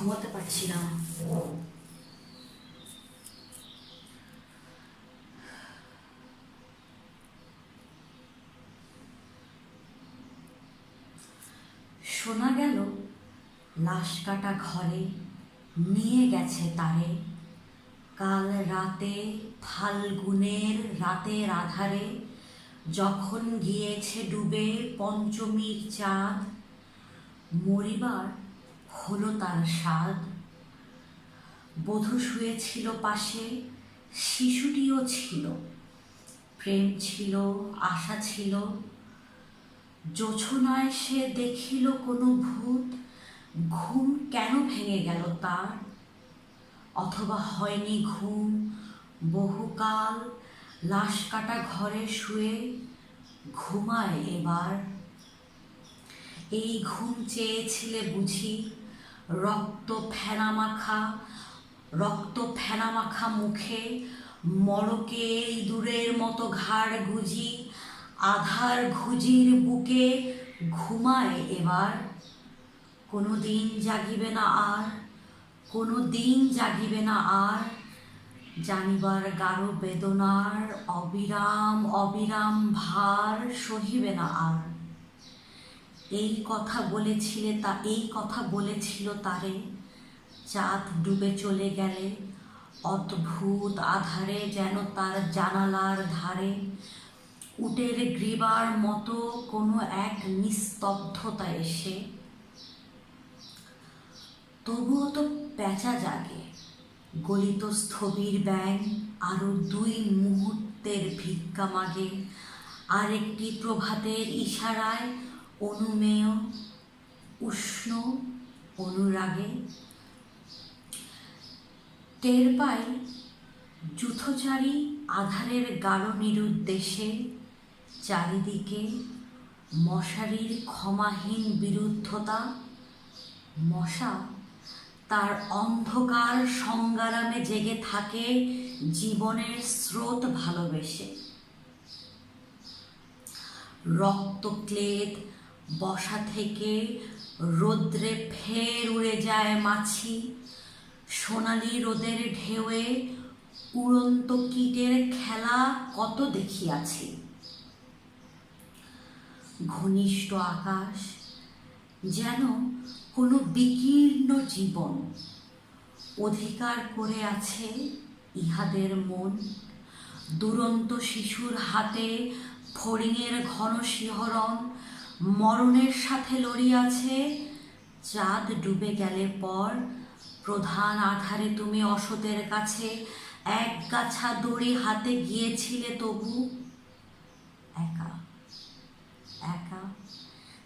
ঘুমোতে পারছি না। শোনা গেল, লাশ কাটা ঘরে নিয়ে গেছে তারে। কাল রাতে ফাল্গুনের রাতের আধারে যখন গিয়েছে ডুবে পঞ্চমীর চাঁদ, মরিবার হলো তার স্বাদ। বধূ শুয়েছিল পাশে, শিশুটিও ছিল। প্রেম ছিল, আশা ছিল। জোছনায় সে দেখিল কোনো ভূত। ঘুম কেন ভেঙে গেল তার? অথবা হয়নি ঘুম। বহুকাল লাশ কাটা ঘরে শুয়ে ঘুমায় এবার। এই ঘুম চেয়েছিলে বুঝি রক্ত ফেনা মাখা রক্ত ফেনা মাখা মুখে মড়কে ইঁদুরের মতো ঘাড় গুজি, আধার ঘুজির বুকে ঘুমায় এবার। কোনো দিন জাগিবে না আর কোনো দিন জাগিবে না আর, জানিবার গাঢ় বেদনার অবিরাম অবিরাম ভার সহিবে না আর। এই কথা বলেছিলে তা, এই কথা বলেছিল তারে। চাঁদ ডুবে চলে গেলে অদ্ভুত আধারে যেন তার জানালার ধারে। উটের গ্রীবার মতো কোনো এক নিস্তব্ধতা এসে। তবুও তো পেঁচা জাগে, গলিত স্থবির ব্যাং আরও দুই মুহূর্তের ভিক্ষা মাগে। আরেকটি প্রভাতের ইশারায় অনুমেয়, উষ্ণ, অনুরাগে। টের পাই যুথচারী আধারের গাঢ় নিরুদ্দেশে চারিদিকে মশারির ক্ষমাহীন বিরুদ্ধতা, মশা তার অন্ধকার সংগ্রামে জেগে থাকে জীবনের স্রোত ভালোবেসে। রক্তক্লেদ বসা থেকে রোদ্রে ফের উড়ে যায় মাছি। সোনালি রোদের ঢেউয়ে উড়ন্ত কীটের খেলা কত দেখিয়াছি। ঘনিষ্ঠ আকাশ যেন কোনো বিকীর্ণ জীবন অধিকার করে আছে ইহাদের মন। দুরন্ত শিশুর হাতে ফড়িংয়ের ঘন শিহরণ মরণের সাথে লড়িয়াছে। চাঁদ ডুবে গেলে পর প্রধান আধারে তুমি অসতের কাছে এক গাছা দড়ি হাতে গিয়েছিলে তবু। একা একা,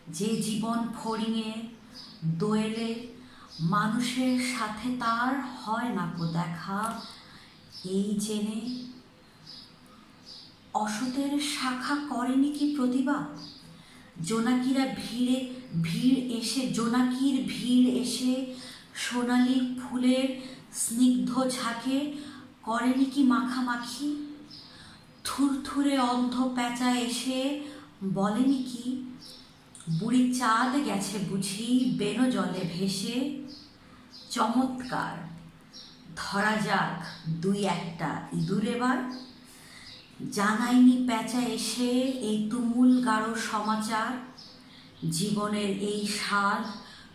যে জীবন ফড়িংয়ে দোয়েলে মানুষের সাথে তার হয় না কো দেখা। এই জেনে অসতের শাখা করেনি কি প্রতিবাদ? জোনাকিরা ভিড়ে, ভিড় এসে, জোনাকির ভিড় এসে সোনালি ফুলের স্নিগ্ধ ঝাঁকে করেনি কি মাখামাখি? থুরথুরে অন্ধ প্যাঁচা এসে বলেনি কি? বুড়ি চাঁদ গেছে বুঝি বেনো জলে ভেসে। চমৎকার। ধরা যাক দুই একটা ইঁদুর এবার। জানায়নি প্যাঁচা এসে এই তুমুল গাঢ় সমাচার। জীবনের এই স্বাদ,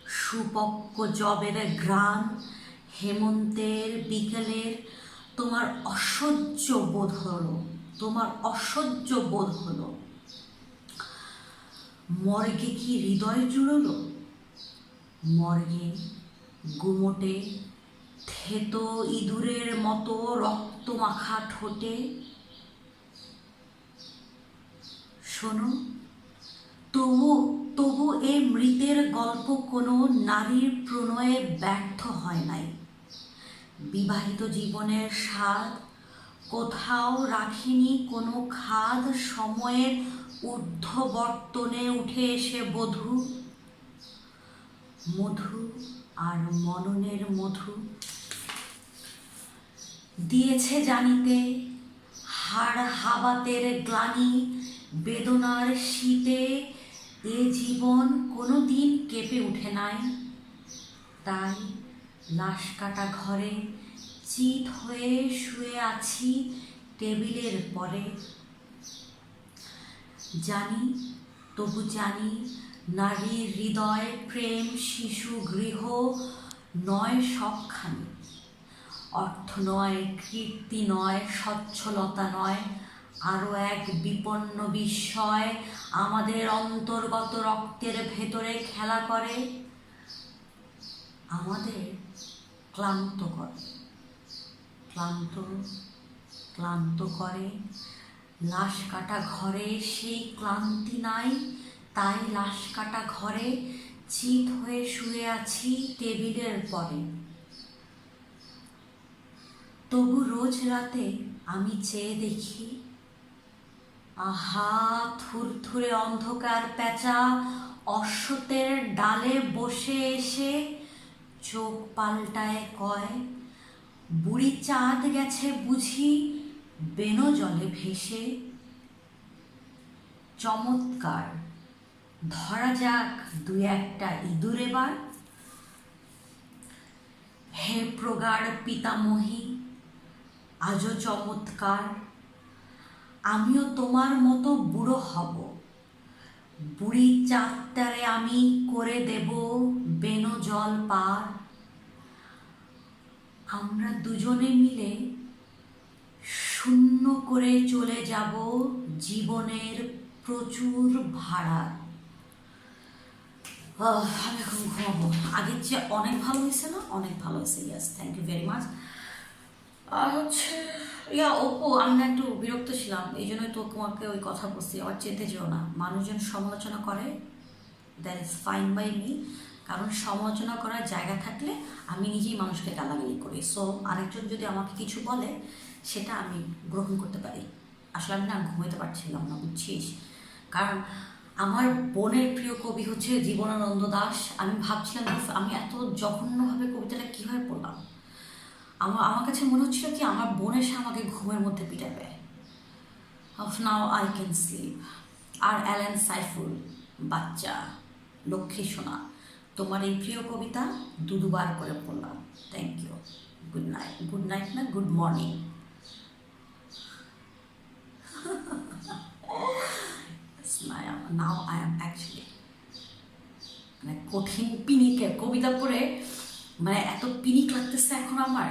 সুপক্ক জবের গ্রাম হেমন্তের বিকেলের তোমার অসহ্য বোধ হলো, তোমার অসহ্য বোধ হলো। মর্গে কি হৃদয় জুড়লো? মর্গে গুমোটে, থেতো ইঁদুরের মতো রক্ত মাখা ঠোঁটে শোনো, তবু তবু এ মৃতের গল্প কোনো নারীর প্রণয়ে ব্যর্থ হয় নাই। বিবাহিত জীবনের স্বাদ কোথাও রাখিনি, কোনো খাদ সময়ের ঊর্ধ্ববর্তনে উঠে এসে বধূ। মধু আর মননের মধু দিয়েছে জানিতে, হাড় হাবাতের গ্লানি বেদনার শীতে এ জীবন কোনো দিন কেঁপে উঠে নাই। তাই লাশ কাটা ঘরে চিত হয়ে শুয়ে আছি টেবিলের পরে। জানি, তবু জানি নারীর হৃদয় প্রেম, শিশু, গৃহ নয় সবখানি। অর্থ নয়, কীর্তি নয় স্বচ্ছলতা নয় আরও এক বিপন্ন বিস্ময় আমাদের অন্তর্গত রক্তের ভেতরে খেলা করে, আমাদের ক্লান্ত করে। ক্লান্ত ক্লান্ত করে। লাশ কাটা ঘরে সেই ক্লান্তি নাই, তাই লাশ কাটা ঘরে চিত হয়ে শুয়ে আছি টেবিলের পরে। তবু রোজ রাতে আমি চেয়ে দেখি আহা, থুরথুরে অন্ধকার পেঁচা অশ্বতের ডালে বসে এসে চোখ পাল্টায় কয়, বুড়ি চাঁদ গেছে বুঝি বেনো জলে ভেসে। চমৎকার। ধরা যাক দু একটা ইঁদুর এবার। হে প্রগাঢ় পিতামহী, আজও চমৎকার। আমিও তোমার মতো বুড়ো হব। বুড়ি চাঁদটারে আমি করে দেব বেনো জল পার। আমরা দুজনে মিলে শূন্য করে চলে যাব জীবনের প্রচুর ভাড়া। আমি এখন ঘুমাবো। আগের চেয়ে অনেক ভালো হয়েছে না? অনেক ভালো হয়েছে yes thank you very much আর হচ্ছে ইয়া ওপো আমি না একটু বিরক্ত ছিলাম। এই জন্যই তো তোমাকে ওই কথা বলছি। আবার চেতে যেও না। মানুষজন সমালোচনা করে that is fine by me কারণ সমালোচনা করার জায়গা থাকলে আমি নিজেই মানুষকে গালাগালি করি। সো আরেকজন যদি আমাকে কিছু বলে, সেটা আমি গ্রহণ করতে পারি। আসলে আমি না ঘুমাতে পারছিলাম না, বুঝছিস? কারণ আমার বোনের প্রিয় কবি হচ্ছে জীবনানন্দ দাস। আমি ভাবছিলাম আমি এত জঘন্যভাবে কবিতাটা কীভাবে পড়লাম? আমার আমার কাছে মনে হচ্ছিল কি আমার বোন এসে আমাকে ঘুমের মধ্যে পিটাবে off now I can sleep R Allen Saiful, বাচ্চা, লক্ষ্মী সোনা, তোমার এই প্রিয় কবিতা দু দুবার করে পড়লাম। Thank you good night good night না good morning now I am actually মানে কঠিন পিনিকে কবিতা পড়ে মানে এত পিনিক লাগতেছে এখন আমার